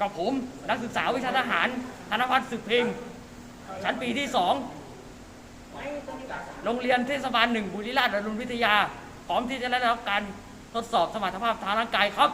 กับผม นักศึกษาวิชาทหารธนพัฒน์สืบเพ็งชั้นปีที่สองโรงเรียนเทศบาลหนึ่งบุรีราชอรุณวิทยา พร้อมที่จะได้รับการทดสอบสมรรถภาพทางร่างกายครับ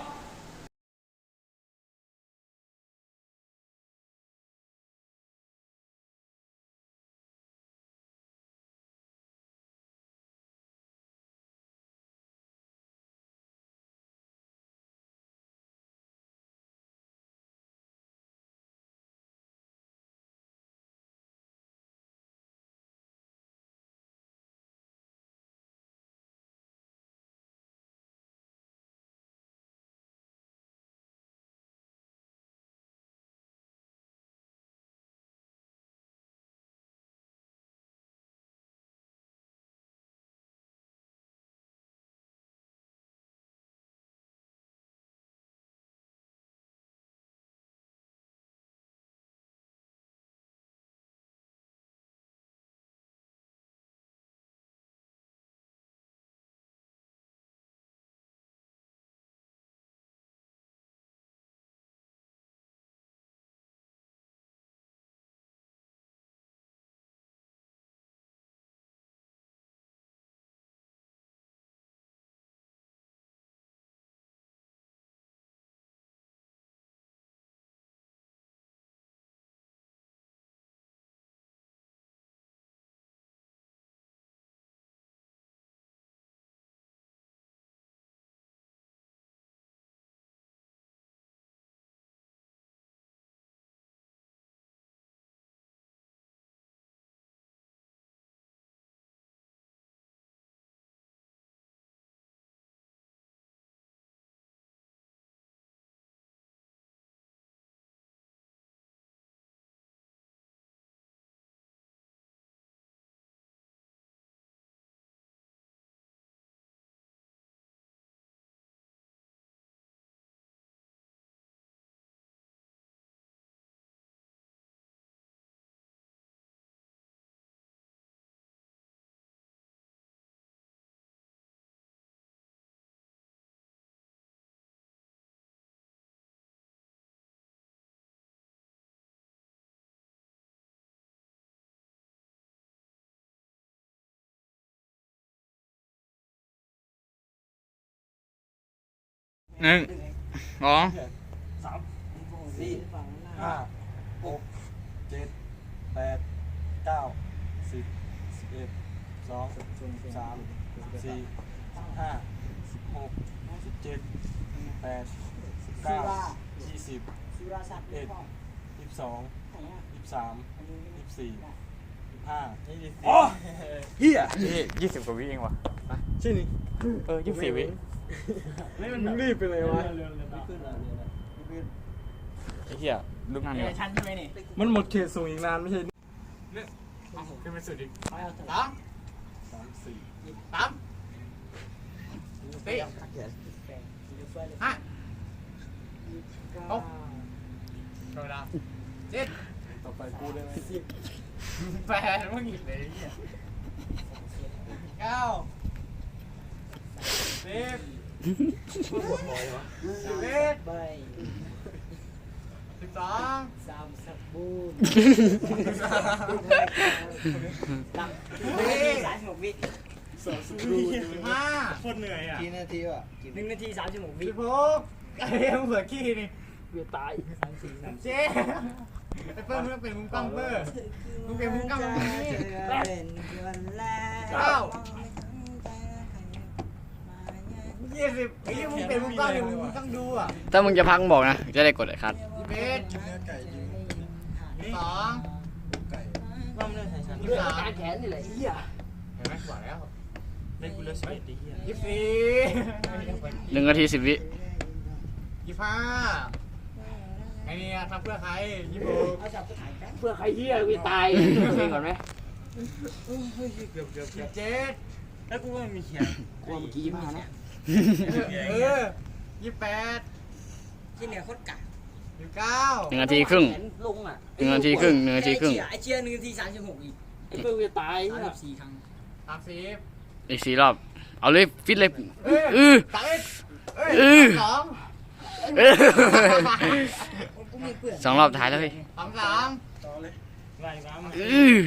หนึ่งสองสามสี่ห้าหกเจ็ดแปดเก้าสิบสิบเอ็ดสองสามสี่ห้าสิบหกสิบเจ็ดแปดสิบเก้ายี่สิบสุราสัตว์เอ็ดยี่สิบสองยี่สิบสามยี่สิบสี่ยี่สิบห้ายี่สิบโอ้เฮียยี่สิบกว่าวิเองวะชื่อนี้เออยี่สิบสี่วิ มึงรีบไปเลยวะไอ้เหี้ยลูกงานนี่ชั้นใช่ไหมนี่มันหมดเขตส่งอีกนานไม่ใช่ขึ้นไปสุดดิเอาเอาเถอะสามสามสี่สามสี่ห้าหกเวลาเจ็ดต่อไปกูได้ไหมแปดมึงอีกเลยเนี่ยเก้าสิบ สิบเอ็ดใบสิบสองสามสักบูนตักสามสิบหกวิสองสู้ดูสิบห้าโคตรเหนื่อยอะกี่นาทีวะหนึ่งนาทีสามสิบหกวิสิบหกไอ้เหี้ยมึงเผื่อขี้นี่เวียตายสามสี่สามเจ๊ไอ้เปิ้ลมึงเป็นมึงปั้มเปิ้ลมึงเป็นมึงกำลังนี่เก้า ยี่สิบไอ้เหี้ยมึงเป็นมึงปั้มเนี่ยมึงต้องดูอะถ้ามึงจะพักมึงบอกนะ จะได้กดไอ้คัดยี่สิบเอ็ดเนื้อไก่ยิงยี่สิบสองไก่ว่ามันเรื่องสายชันยี่สิบสามการแขนนี่แหละเหี้ยเห็นไหมกว่าแล้วเล่นกูเลือกสิบเอ็ดดิเฮียยี่สิบสี่หนึ่งนาทีสิบวิยี่สิบห้าไอ้เนี่ยทำเพื่อใครยี่สิบหกเอาจับไปถ่ายกันเพื่อใครเฮียกูตายเพลงก่อนไหมเกือบเกือบเกืยี่อบสิบเจ็ดแล้วกูว่ามีเขียนกลัวเมื่อกี้ยี่ห้านะ เออยี่สิบแปดที่เหนือโคตรกะยี่สิบเก้าหนึ่งนาทีครึ่ง แขนลงอะหนึ่งนาทีครึ่งหนึ่งนาทีครึ่ง ไอเชียหนึ่งนาทีสามสิบหกอีกไอ้เพื่อจะตายสามสิบสี่ครั้งสามสิบอีกสี่รอบ เอาเลยฟิตเลยเอ้ยอือสามเอ็ดเอ้ยเออสองเออกูสองรอบท้ายแล้วพี่ต่อเลยอื้อ